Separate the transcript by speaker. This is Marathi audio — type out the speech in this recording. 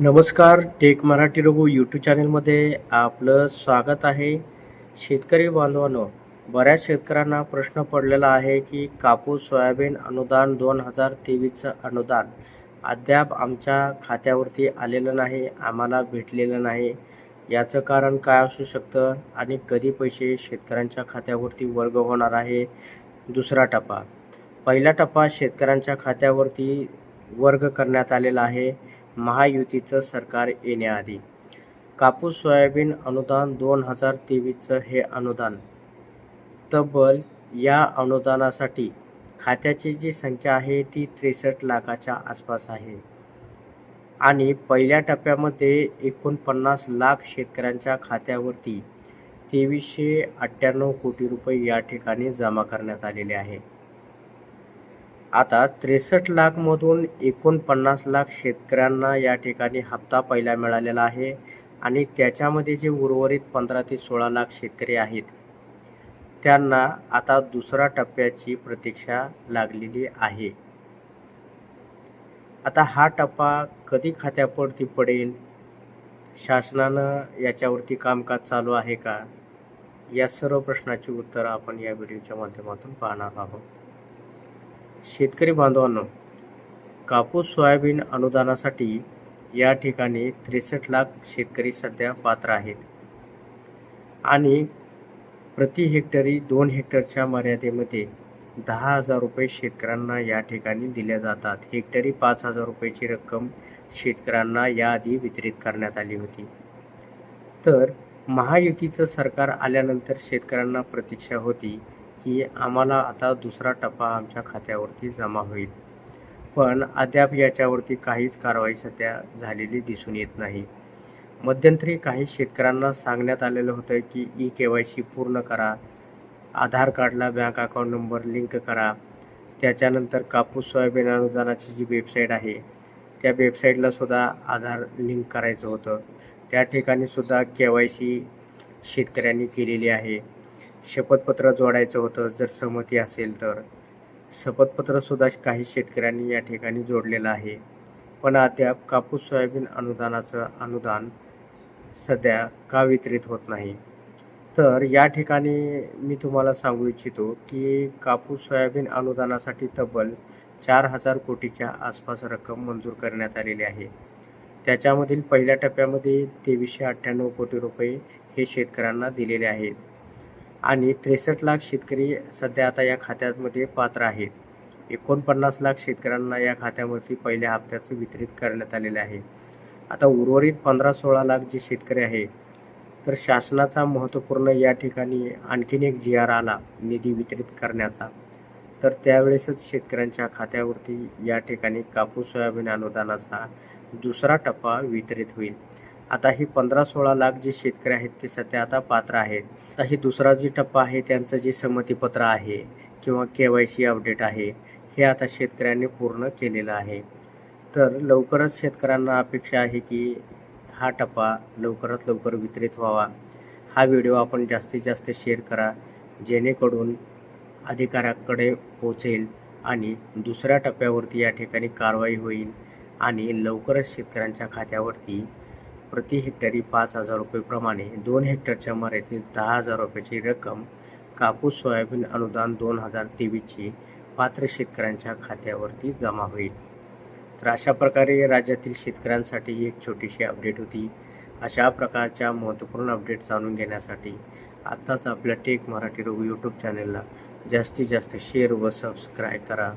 Speaker 1: नमस्कार टेक मराठी रघु यूट्यूब चॅनलमध्ये आपलं स्वागत आहे. शेतकरी बांधवांनो बऱ्याच शेतकऱ्यांना प्रश्न पडलेला आहे की कापूस सोयाबीन अनुदान दोन हजार तेवीसचं अनुदान अद्याप आमच्या खात्यावरती आलेलं नाही आम्हाला भेटलेलं नाही. याचं कारण काय असू शकतं आणि कधी पैसे शेतकऱ्यांच्या खात्यावरती वर्ग होणार आहे? दुसरा टप्पा. पहिला टप्पा शेतकऱ्यांच्या खात्यावरती वर्ग करण्यात आलेला आहे. महायुतीचं सरकार येण्याआधी. कापूस सोयाबीन अनुदान दोन हजार तेवीसचं हे अनुदान. तब्बल या अनुदानासाठी खात्याची जी संख्या आहे ती त्रेसष्ट लाखाच्या आसपास आहे. आणि पहिल्या टप्प्यामध्ये एकोणपन्नास लाख शेतकऱ्यांच्या खात्यावरती तेवीसशे अठ्ठ्याण्णव कोटी रुपये या ठिकाणी जमा करण्यात आलेले आहे. आता त्रेसष्ट लाखमधून एकोणपन्नास लाख शेतकऱ्यांना या ठिकाणी हप्ता पहिला मिळालेला आहे आणि त्याच्यामध्ये जे उर्वरित पंधरा ते सोळा लाख शेतकरी आहेत त्यांना आता दुसऱ्या टप्प्याची प्रतीक्षा लागलेली आहे. आता हा टप्पा कधी खात्यावरती पडेल? शासनानं याच्यावरती कामकाज चालू आहे का? या सर्व प्रश्नाची उत्तरं आपण या व्हिडिओच्या माध्यमातून पाहणार आहोत. शेतकरी बांधवांनो कापूस सोयाबीन अनुदानासाठी या ठिकाणी त्रेसष्ट लाख शेतकरी सध्या पात्र आहेत. आणि प्रति हेक्टरी दोन हेक्टरच्या मर्यादेमध्ये दहा हजार रुपये शेतकऱ्यांना या ठिकाणी दिल्या जातात. हेक्टरी पाच हजार रुपयाची रक्कम शेतकऱ्यांना याआधी वितरित करण्यात आली होती. तर महायुतीचं सरकार आल्यानंतर शेतकऱ्यांना प्रतीक्षा होती. की आम्हाला आता दुसरा टप्पा आमच्या खात्यावरती जमा होईल. पण अद्याप याच्यावरती काहीच कारवाई सध्या झालेली दिसून येत नाही. मध्यंतरी काही शेतकऱ्यांना सांगण्यात आलेलं होतं की ई के वाय सी पूर्ण करा आधार कार्डला बँक अकाउंट नंबर लिंक करा. त्याच्यानंतर कापूस सोयाबीन अनुदानाची जी वेबसाईट आहे त्या वेबसाईटला सुद्धा आधार लिंक करायचं होतं. त्या ठिकाणी सुद्धा के वाय सी शेतकऱ्यांनी केलेली आहे. शपथपत्र जोडायचं होतं. जर सहमती असेल तर. शपथपत्रसुद्धा काही शेतकऱ्यांनी या ठिकाणी जोडलेलं आहे. पण अद्याप कापूस सोयाबीन अनुदानाचं अनुदान सध्या का वितरित होत नाही? तर या ठिकाणी मी तुम्हाला सांगू इच्छितो की कापूस सोयाबीन अनुदानासाठी तब्बल चार हजार कोटीच्या आसपास रक्कम मंजूर करण्यात आलेली आहे. त्याच्यामधील पहिल्या टप्प्यामध्ये तेवीसशे अठ्ठ्याण्णव कोटी रुपये हे शेतकऱ्यांना दिलेले आहेत. आणि त्रेसष्ट लाख शेतकरी सध्या आता या खात्यामध्ये पात्र आहेत. एकोणपन्नास लाख शेतकऱ्यांना या खात्यावरती पहिल्या हप्त्याचं वितरित करण्यात आलेले आहे. आता उर्वरित पंधरा सोळा लाख जे शेतकरी आहे तर शासनाचा महत्त्वपूर्ण या ठिकाणी आणखीन एक जी आर आला निधी वितरित करण्याचा. तर त्यावेळेसच शेतकऱ्यांच्या खात्यावरती या ठिकाणी कापूस सोयाबीन अनुदानाचा दुसरा टप्पा वितरित होईल. आता ही पंधरा सोळा लाख जे शेतकरी आहेत ते सध्या आता पात्र आहेत. आता ही दुसरा जी टप्पा आहे त्यांचं जे संमतीपत्र आहे किंवा के वाय सी अपडेट आहे हे आता शेतकऱ्यांनी पूर्ण केलेलं आहे. तर लवकरच शेतकऱ्यांना अपेक्षा आहे की हा टप्पा लवकरात लवकर वितरित व्हावा. हा व्हिडिओ आपण जास्तीत जास्त शेअर करा जेणेकरून अधिकाऱ्याकडे पोचेल आणि दुसऱ्या टप्प्यावरती या ठिकाणी कारवाई होईल आणि लवकरच शेतकऱ्यांच्या खात्यावरती प्रति हेक्टरी पाच हजार रुपयेप्रमाणे दोन हेक्टरच्या मर्यादेत दहा हजार रुपयाची रक्कम कापूस सोयाबीन अनुदान दोन हजार तेवीसची पात्र शेतकऱ्यांच्या खात्यावरती जमा होईल. तर अशा प्रकारे राज्यातील शेतकऱ्यांसाठी एक छोटीशी अपडेट होती. अशा प्रकारच्या महत्त्वपूर्ण अपडेट जाणून घेण्यासाठी आत्ताच आपल्या टेक मराठी रोग यूट्यूब चॅनलला जास्तीत जास्त शेअर व सबस्क्राईब करा.